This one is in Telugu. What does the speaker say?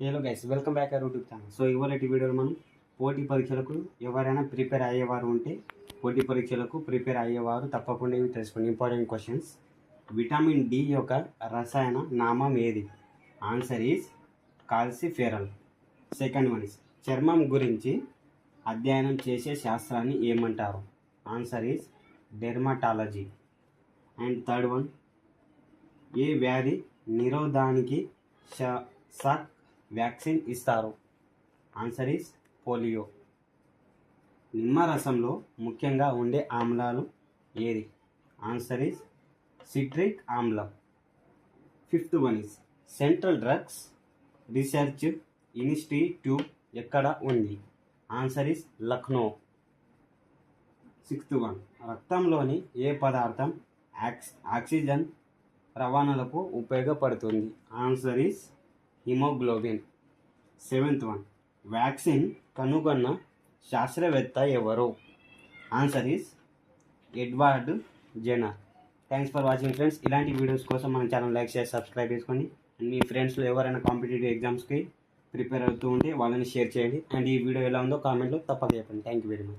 Hello guys welcome back YouTube channel so ఇవాళ వీడియోలో మనం పోటీ పరీక్షలకు ఎవరైనా ప్రిపేర్ అయ్యేవారు ఉంటే పోటీ పరీక్షలకు ప్రిపేర్ అయ్యేవారు తప్పకుండా ఇవి తెలుసుకోండి. ఇంపార్టెంట్ క్వశ్చన్స్ విటమిన్ డి యొక్క రసాయన నామం ఏది? Answer is calciferol second one is చర్మం గురించి అధ్యయనం చేసే శాస్త్రాన్ని ఏమంటారు? Answer is dermatology and third one ఏ వ్యాధి నిరోధానికి ష- సక్ వ్యాక్సిన్ ఇస్తారు. Answer is polio. నిమ్మరసంలో ముఖ్యంగా ఉండే ఆమ్లాలు ఏది? ఆన్సర్ ఈస్ సిట్రిక్ ఆమ్లం. Fifth one is central drugs research institute ఎక్కడ ఉంది? Answer is Lucknow. Sixth one. రక్తంలోని ఏ పదార్థం ఆక్సిజన్ రవాణాలకు ఉపయోగపడుతుంది? Answer is haemoglobin. Seventh one. Vaccine కనుగొన్న శాస్త్రవేత్త ఎవరు? Answer is Edward Jenner thanks for watching friends. ఇలాంటి వీడియోస్ కోసం మన ఛానల్ లైక్ చేసి సబ్స్క్రైబ్ చేసుకోండి. అండ్ మీ ఫ్రెండ్స్లో ఎవరైనా కాంపిటేటివ్ ఎగ్జామ్స్కి ప్రిపేర్ అవుతూ ఉంటే వాళ్ళని షేర్ చేయండి. అండ్ ఈ వీడియో ఎలా ఉందో కామెంట్లో తప్పక చెప్పండి. Thank you very much.